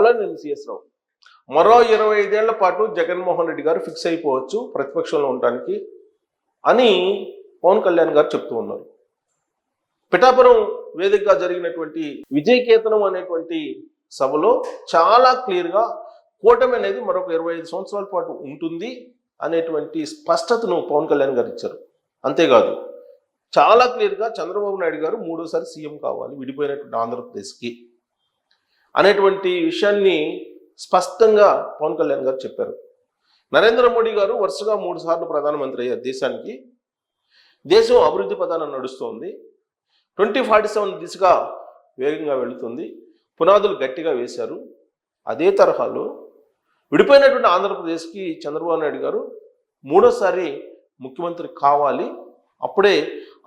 అలానే సిఎస్ రావు. మరో ఇరవై ఐదేళ్ళ పాటు జగన్మోహన్ రెడ్డి గారు ఫిక్స్ అయిపోవచ్చు ప్రతిపక్షంలో ఉండటానికి అని పవన్ కళ్యాణ్ గారు చెప్తూ ఉన్నారు. పిఠాపురం వేదికగా జరిగినటువంటి విజయకేతనం అనేటువంటి సభలో చాలా క్లియర్గా కూటమి అనేది మరొక ఇరవై ఐదు సంవత్సరాల పాటు ఉంటుంది అనేటువంటి స్పష్టతను పవన్ కళ్యాణ్ గారు ఇచ్చారు. అంతేకాదు చాలా క్లియర్గా చంద్రబాబు నాయుడు గారు మూడోసారి సీఎం కావాలి విడిపోయినటువంటి ఆంధ్రప్రదేశ్కి. అనేటువంటి విషయాన్ని స్పష్టంగా పవన్ కళ్యాణ్ గారు చెప్పారు. నరేంద్ర మోడీ గారు వరుసగా మూడు సార్లు ప్రధానమంత్రి అయ్యారు దేశానికి. దేశం అభివృద్ధి ప్రధానం నడుస్తోంది. ట్వంటీ ఫార్టీ సెవెన్ దిశగా వేగంగా వెళుతుంది. పునాదులు గట్టిగా వేశారు. అదే తరహాలో విడిపోయినటువంటి ఆంధ్రప్రదేశ్కి చంద్రబాబు నాయుడు గారు మూడోసారి ముఖ్యమంత్రి కావాలి. అప్పుడే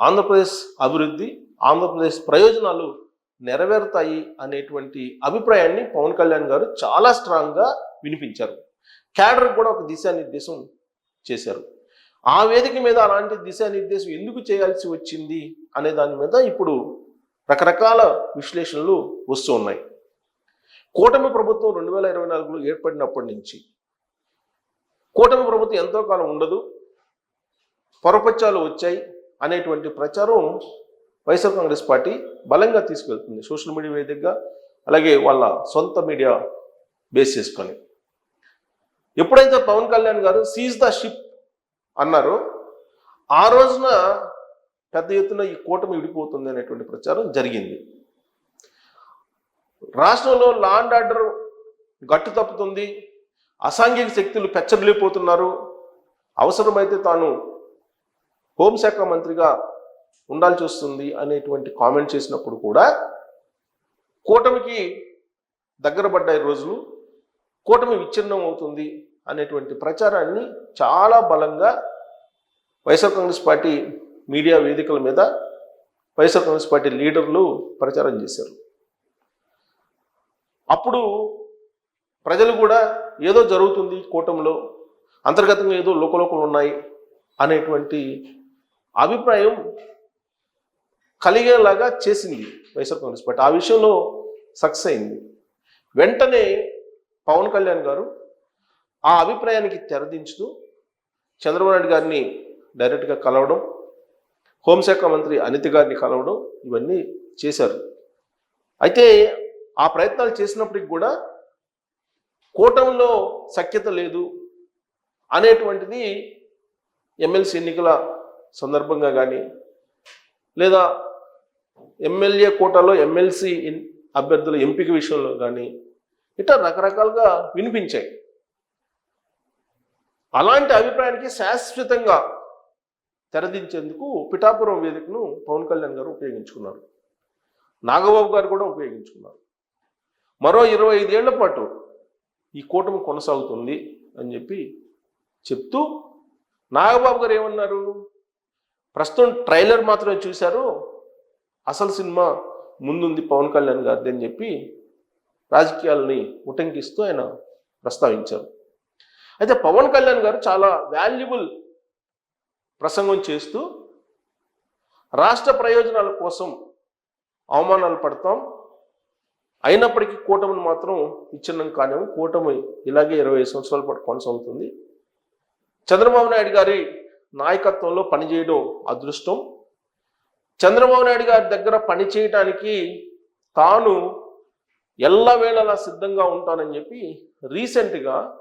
ఆంధ్రప్రదేశ్ అభివృద్ధి ఆంధ్రప్రదేశ్ ప్రయోజనాలు నెరవేరుతాయి అనేటువంటి అభిప్రాయాన్ని పవన్ కళ్యాణ్ గారు చాలా స్ట్రాంగ్గా వినిపించారు. క్యాడర్ కూడా ఒక దిశానిర్దేశం చేశారు. ఆ వేదిక మీద అలాంటి దిశానిర్దేశం ఎందుకు చేయాల్సి వచ్చింది అనే దాని మీద ఇప్పుడు రకరకాల విశ్లేషణలు వస్తూ ఉన్నాయి. కూటమి ప్రభుత్వం రెండు వేల ఇరవై నాలుగులో ఏర్పడినప్పటి నుంచి కూటమి ప్రభుత్వం ఎంతో కాలం ఉండదు పొరపచ్చాలు వచ్చాయి అనేటువంటి ప్రచారం వైఎస్ఆర్ కాంగ్రెస్ పార్టీ బలంగా తీసుకెళ్తుంది సోషల్ మీడియా వేదికగా అలాగే వాళ్ళ సొంత మీడియా బేస్ చేసుకొని. ఎప్పుడైతే పవన్ కళ్యాణ్ గారు సీజ్ ద షిప్ అన్నారో ఆ రోజున పెద్ద ఎత్తున ఈ కూటమి విడిపోతుంది అనేటువంటి ప్రచారం జరిగింది. రాష్ట్రంలో లా అండ్ ఆర్డర్ గట్టు తప్పుతుంది అసాంఘిక శక్తులు పెచ్చరిల్లిపోతున్నారు. అవసరమైతే తాను హోంశాఖ మంత్రిగా ఉండాల్సి వస్తుంది అనేటువంటి కామెంట్ చేసినప్పుడు కూడా కూటమికి దగ్గర పడ్డాయి రోజులు కూటమి విచ్ఛిన్నం అవుతుంది అనేటువంటి ప్రచారాన్ని చాలా బలంగా వైఎస్ఆర్ కాంగ్రెస్ పార్టీ మీడియా వేదికల మీద వైఎస్ఆర్ కాంగ్రెస్ పార్టీ లీడర్లు ప్రచారం చేశారు. అప్పుడు ప్రజలు కూడా ఏదో జరుగుతుంది కూటమిలో అంతర్గతంగా ఏదో లోకలోకలు ఉన్నాయి అనేటువంటి అభిప్రాయం కలిగేలాగా చేసింది వైఎస్ఆర్ కాంగ్రెస్ పార్టీ. ఆ విషయంలో సక్సెస్ అయింది. వెంటనే పవన్ కళ్యాణ్ గారు ఆ అభిప్రాయానికి తెరదించుతూ చంద్రబాబు నాయుడు గారిని డైరెక్ట్గా కలవడం హోంశాఖ మంత్రి అనిత గారిని కలవడం ఇవన్నీ చేశారు. అయితే ఆ ప్రయత్నాలు చేసినప్పటికి కూడా కూటమిలో సఖ్యత లేదు అనేటువంటిది ఎమ్మెల్సీ ఎన్నికల సందర్భంగా కానీ లేదా ఎమ్మెల్యే కోటాలో ఎమ్మెల్సీ అభ్యర్థుల ఎంపిక విషయంలో కానీ ఇట్లా రకరకాలుగా వినిపించాయి. అలాంటి అభిప్రాయానికి శాశ్వతంగా తెరదించేందుకు పిఠాపురం వేదికను పవన్ కళ్యాణ్ గారు ఉపయోగించుకున్నారు. నాగబాబు గారు కూడా ఉపయోగించుకున్నారు. మరో ఇరవై ఐదేళ్ళ పాటు ఈ కూటమి కొనసాగుతుంది అని చెప్పి చెప్తూ నాగబాబు గారు ఏమన్నారు? ప్రస్తుతం ట్రైలర్ మాత్రమే చూశారు. అసలు సినిమా ముందుంది పవన్ కళ్యాణ్ గారిది అని చెప్పి రాజకీయాలని ఉటంకిస్తూ ఆయన ప్రస్తావించారు. అయితే పవన్ కళ్యాణ్ గారు చాలా వాల్యుబుల్ ప్రసంగం చేస్తూ రాష్ట్ర ప్రయోజనాల కోసం అవమానాలు పడతాం. అయినప్పటికీ కూటమిని మాత్రం విచ్ఛిన్నం కానివ్వం. కూటమి ఇలాగే ఇరవై ఐదు సంవత్సరాల పాటు కొనసాగుతుంది. చంద్రబాబు నాయుడు గారి నాయకత్వంలో పనిచేయడం అదృష్టం. చంద్రబాబు నాయుడు గారి దగ్గర పని చేయటానికి తాను ఎల్లవేళలా సిద్ధంగా ఉంటానని చెప్పి రీసెంట్గా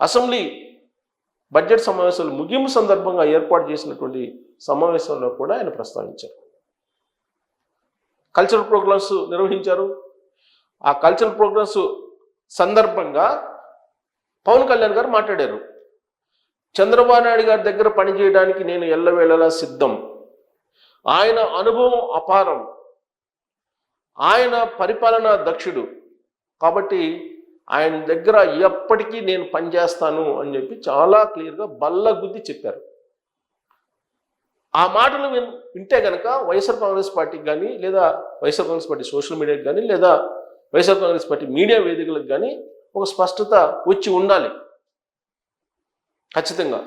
అసెంబ్లీ బడ్జెట్ సమావేశాలు ముగింపు సందర్భంగా ఏర్పాటు చేసినటువంటి సమావేశంలో కూడా ఆయన ప్రస్తావించారు. కల్చరల్ ప్రోగ్రామ్స్ నిర్వహించారు. ఆ కల్చరల్ ప్రోగ్రామ్స్ సందర్భంగా పవన్ కళ్యాణ్ గారు మాట్లాడారు. చంద్రబాబు నాయుడు గారి దగ్గర పనిచేయడానికి నేను ఎల్లవేళలా సిద్ధం. ఆయన అనుభవం అపారం. ఆయన పరిపాలన దక్షుడు. కాబట్టి ఆయన దగ్గర ఎప్పటికీ నేను పనిచేస్తాను అని చెప్పి చాలా క్లియర్గా బల్లగుద్ది చెప్పారు. ఆ మాటలు వింటే కనుక వైఎస్ఆర్ కాంగ్రెస్ పార్టీకి కానీ లేదా వైఎస్ఆర్ కాంగ్రెస్ పార్టీ సోషల్ మీడియాకి కానీ లేదా వైఎస్ఆర్ కాంగ్రెస్ పార్టీ మీడియా వేదికలకు కానీ ఒక స్పష్టత వచ్చి ఉండాలి. ఖచ్చితంగా.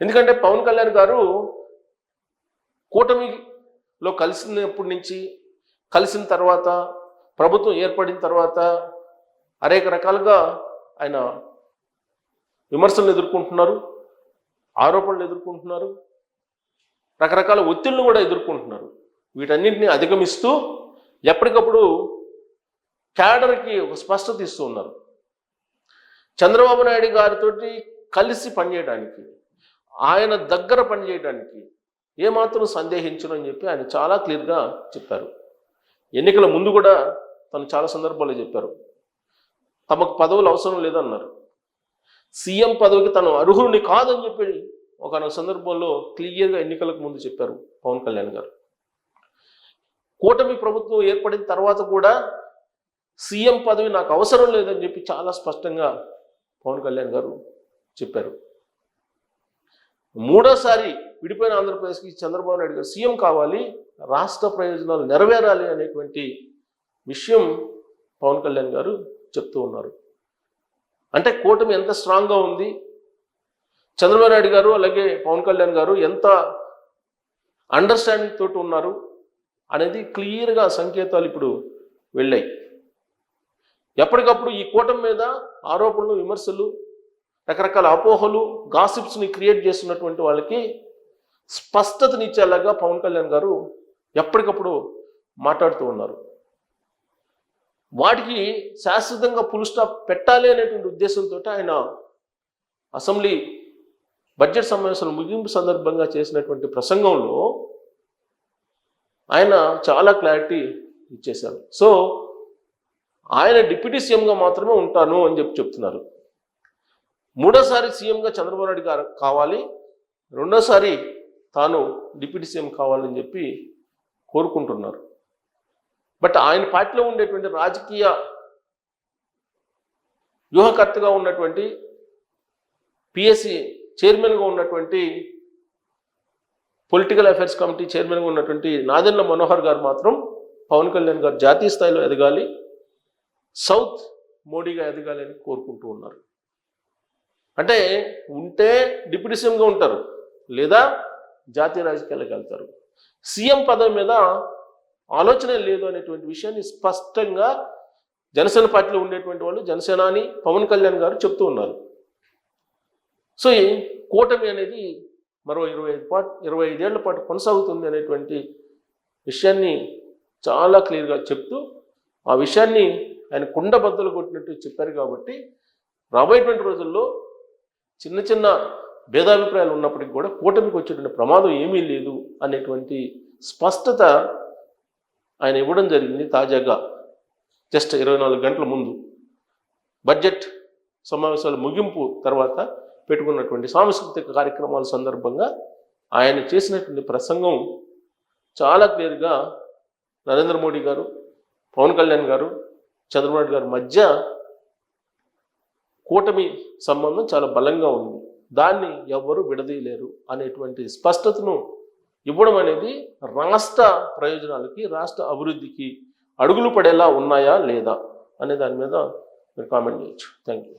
ఎందుకంటే పవన్ కళ్యాణ్ గారు కూటమిలో కలిసినప్పటి నుంచి కలిసిన తర్వాత ప్రభుత్వం ఏర్పడిన తర్వాత అనేక రకాలుగా ఆయన విమర్శలను ఎదుర్కొంటున్నారు ఆరోపణలు ఎదుర్కొంటున్నారు రకరకాల ఒత్తిళ్ళు కూడా ఎదుర్కొంటున్నారు. వీటన్నింటినీ అధిగమిస్తూ ఎప్పటికప్పుడు క్యాడర్కి ఒక స్పష్టత ఇస్తూ ఉన్నారు. చంద్రబాబు నాయుడు గారితో కలిసి పనిచేయడానికి ఆయన దగ్గర పనిచేయడానికి ఏమాత్రం సందేహించను అని చెప్పి ఆయన చాలా క్లియర్గా చెప్పారు. ఎన్నికల ముందు కూడా తను చాలా సందర్భాల్లో చెప్పారు. తమకు పదవులు అవసరం లేదన్నారు. సీఎం పదవికి తను అర్హుడిని కాదని చెప్పి ఒక సందర్భంలో క్లియర్గా ఎన్నికలకు ముందు చెప్పారు పవన్ కళ్యాణ్ గారు. కూటమి ప్రభుత్వం ఏర్పడిన తర్వాత కూడా సీఎం పదవి నాకు అవసరం లేదని చెప్పి చాలా స్పష్టంగా పవన్ కళ్యాణ్ గారు చెప్పారు. మూడోసారి విడిపోయిన ఆంధ్రప్రదేశ్కి చంద్రబాబు నాయుడు గారు సీఎం కావాలి రాష్ట్ర ప్రయోజనాలు నెరవేరాలి అనేటువంటి విషయం పవన్ కళ్యాణ్ గారు చెప్తూ ఉన్నారు. అంటే కూటమి ఎంత స్ట్రాంగ్గా ఉంది చంద్రబాబు నాయుడు గారు అలాగే పవన్ కళ్యాణ్ గారు ఎంత అండర్స్టాండింగ్ తోటి ఉన్నారు అనేది క్లియర్గా సంకేతాలు ఇప్పుడు వెళ్ళాయి. ఎప్పటికప్పుడు ఈ కూటమి మీద ఆరోపణలు విమర్శలు రకరకాల అపోహలు గాసిప్స్ని క్రియేట్ చేస్తున్నటువంటి వాళ్ళకి స్పష్టతనిచ్చేలాగా పవన్ కళ్యాణ్ గారు ఎప్పటికప్పుడు మాట్లాడుతూ ఉన్నారు. వాటికి శాశ్వతంగా పుల్ స్టాప్ పెట్టాలి అనేటువంటి ఉద్దేశంతో ఆయన అసెంబ్లీ బడ్జెట్ సమావేశాల ముగింపు సందర్భంగా చేసినటువంటి ప్రసంగంలో ఆయన చాలా క్లారిటీ ఇచ్చేశారు. సో ఆయన డిప్యూటీ సీఎంగా మాత్రమే ఉంటాను అని చెప్పి చెప్తున్నారు. మూడోసారి సీఎంగా చంద్రబాబు నాయుడు గారు కావాలి. రెండోసారి తాను డిప్యూటీ సీఎం కావాలని చెప్పి కోరుకుంటున్నారు. బట్ ఆయన పార్టీలో ఉండేటువంటి రాజకీయ వ్యూహకర్తగా ఉన్నటువంటి పిఎస్సి చైర్మన్గా ఉన్నటువంటి పొలిటికల్ అఫైర్స్ కమిటీ చైర్మన్గా ఉన్నటువంటి నాదెండ్ల మనోహర్ గారు మాత్రం పవన్ కళ్యాణ్ గారు జాతీయ స్థాయిలో ఎదగాలి సౌత్ మోడీగా ఎదగాలి అని కోరుకుంటూ ఉన్నారు. అంటే ఉంటే డిప్యూటీ సీఎంగా ఉంటారు లేదా జాతీయ రాజకీయాలకు వెళ్తారు. సీఎం పదవి మీద ఆలోచన లేదు అనేటువంటి విషయాన్ని స్పష్టంగా జనసేన పార్టీలో ఉండేటువంటి వాళ్ళు జనసేనాని పవన్ కళ్యాణ్ గారు చెప్తూ ఉన్నారు. సో ఈ కూటమి అనేది మరో ఇరవై ఐదు పాటు ఇరవై ఐదేళ్ళ పాటు కొనసాగుతుంది అనేటువంటి విషయాన్ని చాలా క్లియర్గా చెప్తూ ఆ విషయాన్ని ఆయన కుండ బద్దలు కొట్టినట్టు చెప్పారు కాబట్టి రాబోయేటువంటి రోజుల్లో చిన్న చిన్న భేదాభిప్రాయాలు ఉన్నప్పటికీ కూడా కూటమికి వచ్చేటువంటి ప్రమాదం ఏమీ లేదు అనేటువంటి స్పష్టత ఆయన ఇవ్వడం జరిగింది తాజాగా జస్ట్ ఇరవై నాలుగు గంటల ముందు. బడ్జెట్ సమావేశాల ముగింపు తర్వాత పెట్టుకున్నటువంటి సాంస్కృతిక కార్యక్రమాల సందర్భంగా ఆయన చేసినటువంటి ప్రసంగం చాలా క్లియర్గా నరేంద్ర మోడీ గారు పవన్ కళ్యాణ్ గారు చంద్రబాబు గారి మధ్య కూటమి సంబంధం చాలా బలంగా ఉంది. దాన్ని ఎవ్వరూ విడదీయలేరు అనేటువంటి స్పష్టతను ఇవ్వడం అనేది రాష్ట్ర ప్రయోజనాలకి రాష్ట్ర అభివృద్ధికి అడుగులు పడేలా ఉన్నాయా లేదా అనే దాని మీద మీరు కామెంట్ చేయొచ్చు. Thank you